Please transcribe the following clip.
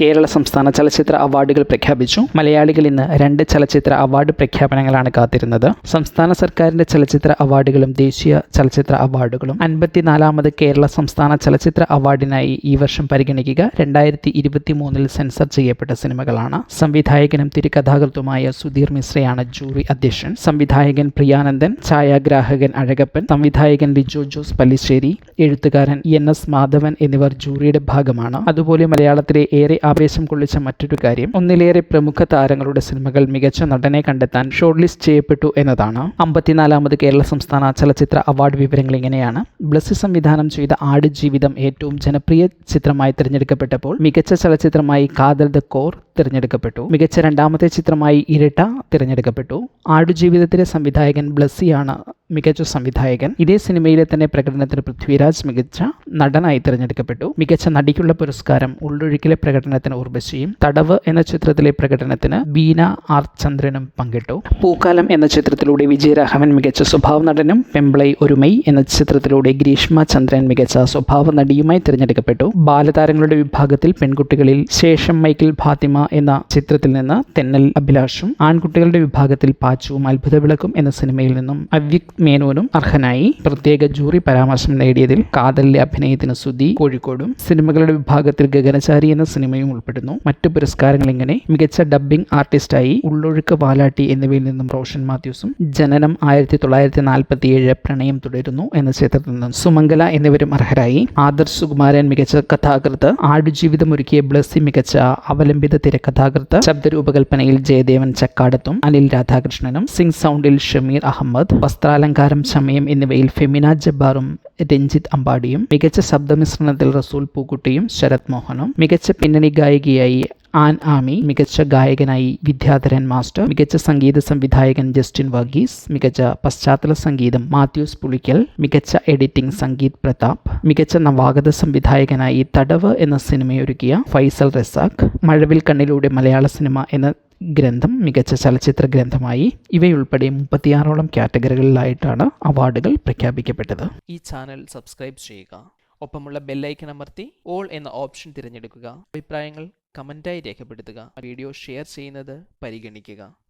കേരള സംസ്ഥാന ചലച്ചിത്ര അവാർഡുകൾ പ്രഖ്യാപിച്ചു. മലയാളികൾ ഇന്ന് രണ്ട് ചലച്ചിത്ര അവാർഡ് പ്രഖ്യാപനങ്ങളാണ് കാത്തിരുന്നത്. സംസ്ഥാന സർക്കാരിന്റെ ചലച്ചിത്ര അവാർഡുകളും ദേശീയ ചലച്ചിത്ര അവാർഡുകളും. അൻപത്തിനാലാമത് കേരള സംസ്ഥാന ചലച്ചിത്ര അവാർഡിനായി ഈ വർഷം പരിഗണിക്കുക. രണ്ടായിരത്തി ഇരുപത്തി മൂന്നിൽ സെൻസർ ചെയ്യപ്പെട്ട സിനിമകളാണ്. സംവിധായകനും തിരുക്കഥാകൃത്തുമായ സുധീർ മിശ്രയാണ് ജൂറി അധ്യക്ഷൻ. സംവിധായകൻ പ്രിയാനന്ദൻ ഛായാഗ്രാഹകൻ അഴകപ്പൻ സംവിധായകൻ ലിജോ ജോസ് പല്ലിശ്ശേരി എഴുത്തുകാരൻ എൻ എസ് മാധവൻ എന്നിവർ ജൂറിയുടെ ഭാഗമാണ്. അതുപോലെ മലയാളത്തിലെ ഏറെ ആവേശം കൊള്ളിച്ച മറ്റൊരു കാര്യം ഒന്നിലേറെ പ്രമുഖ താരങ്ങളുടെ സിനിമകൾ മികച്ച നടനെ കണ്ടെത്താൻ ഷോർട്ട് ലിസ്റ്റ് ചെയ്യപ്പെട്ടു എന്നതാണ്. അമ്പത്തിനാലാമത് കേരള സംസ്ഥാന ചലച്ചിത്ര അവാർഡ് വിവരങ്ങൾ ഇങ്ങനെയാണ്. ബ്ലസ്സി സംവിധാനം ചെയ്ത ആട് ജീവിതം ഏറ്റവും ജനപ്രിയ ചിത്രമായി തിരഞ്ഞെടുക്കപ്പെട്ടപ്പോൾ മികച്ച ചലച്ചിത്രമായി കാതൽ ദ കോർ തിരഞ്ഞെടുക്കപ്പെട്ടു. മികച്ച രണ്ടാമത്തെ ചിത്രമായി ഇരട്ട തിരഞ്ഞെടുക്കപ്പെട്ടു. ആടുജീവിതത്തിലെ സംവിധായകൻ ബ്ലസ്സിയാണ് മികച്ച സംവിധായകൻ. ഇതേ സിനിമയിലെ തന്നെ പ്രകടനത്തിന് പൃഥ്വിരാജ് മികച്ച നടനായി തിരഞ്ഞെടുക്കപ്പെട്ടു. മികച്ച നടിക്കുള്ള പുരസ്കാരം ഉള്ളൊഴുക്കിലെ പ്രകടനത്തിന് ഉർവശിയും തടവ് എന്ന ചിത്രത്തിലെ പ്രകടനത്തിന് ബീന ആർ ചന്ദ്രനും പങ്കിട്ടു. പൂക്കാലം എന്ന ചിത്രത്തിലൂടെ വിജയരാഘവൻ മികച്ച സ്വഭാവ നടനും പെമ്പിളൈ ഒരുമൈ എന്ന ചിത്രത്തിലൂടെ ഗ്രീഷ്മ ചന്ദ്രൻ മികച്ച സ്വഭാവ നടിയുമായി തിരഞ്ഞെടുക്കപ്പെട്ടു. ബാലതാരങ്ങളുടെ വിഭാഗത്തിൽ പെൺകുട്ടികളിൽ ശേഷം മൈക്കിൾ ഫാത്തിമ എന്ന ചിത്രത്തിൽ നിന്ന് തെന്നൽ അഭിലാഷും ആൺകുട്ടികളുടെ വിഭാഗത്തിൽ പാച്ചുവും അത്ഭുത വിളക്കും എന്ന സിനിമയിൽ നിന്നും അവ്യക് മേനോനും അർഹനായി പ്രത്യേക ജൂറി പരാമർശം നേടിയതിൽ കാതലിലെ അഭിനയത്തിന് സുധി കോഴിക്കോടും സിനിമകളുടെ വിഭാഗത്തിൽ ഗഗനചാരി എന്ന സിനിമയും ഉൾപ്പെടുന്നു. മറ്റു പുരസ്കാരങ്ങൾ ഇങ്ങനെ മികച്ച ഡബ്ബിംഗ് ആർട്ടിസ്റ്റായി ഉള്ളൊഴുക്ക് വാലാട്ടി എന്നിവയിൽ നിന്നും റോഷൻ മാത്യൂസും ജനനം ആയിരത്തി തൊള്ളായിരത്തി നാൽപ്പത്തി ഏഴ് പ്രണയം തുടരുന്നു എന്ന ചിത്രത്തിൽ നിന്നും സുമംഗല എന്നിവരും അർഹരായി. ആദർശ് സുകുമാരൻ മികച്ച കഥാകൃത്ത്. ആടുജീവിതം ഒരുക്കിയ ബ്ലസ്സി മികച്ച അവലംബിത തിരക്കഥാകൃത്ത് ശബ്ദരൂപകൽപ്പനയിൽ ജയദേവൻ ചക്കാടത്തും അനിൽ രാധാകൃഷ്ണനും സിംഗ് സൗണ്ടിൽ ഷമീർ അഹമ്മദ് വസ്ത്രാലങ്കാരം ശമയം എന്നിവയിൽ ഫെമിന ജബ്ബാറും രഞ്ജിത്ത് അമ്പാടിയും മികച്ച ശബ്ദമിശ്രണത്തിൽ റസൂൽ പൂക്കുട്ടിയും ശരത് മോഹനും മികച്ച പിന്നണി ഗായികയായി ആൻ ആമി മികച്ച ഗായകനായി വിദ്യാധരൻ മാസ്റ്റർ മികച്ച സംഗീത സംവിധായകൻ ജസ്റ്റിൻ വർഗീസ് മികച്ച പശ്ചാത്തല സംഗീതം മാത്യൂസ് പുളിക്കൽ മികച്ച എഡിറ്റിംഗ് സംഗീത് പ്രതാപ് മികച്ച നവാഗത സംവിധായകനായി തടവ് എന്ന സിനിമയൊരുക്കിയ ഫൈസൽ റസാഖ് മഴവിൽ കണ്ണിലൂടെ മലയാള സിനിമ എന്ന ഗ്രന്ഥം മികച്ച ചലച്ചിത്ര ഗ്രന്ഥമായി ഇവയുൾപ്പെടെ മുപ്പത്തിയാറോളം കാറ്റഗറികളിലായിട്ടാണ് അവാർഡുകൾ പ്രഖ്യാപിക്കപ്പെട്ടത്. ഈ ചാനൽ സബ്സ്ക്രൈബ് ചെയ്യുക. ഒപ്പമുള്ള ബെല്ലൈക്കൺ അമർത്തി ഓൾ എന്ന ഓപ്ഷൻ തിരഞ്ഞെടുക്കുക. അഭിപ്രായങ്ങൾ കമന്റായി രേഖപ്പെടുത്തുക. വീഡിയോ ഷെയർ ചെയ്യുന്നത് പരിഗണിക്കുക.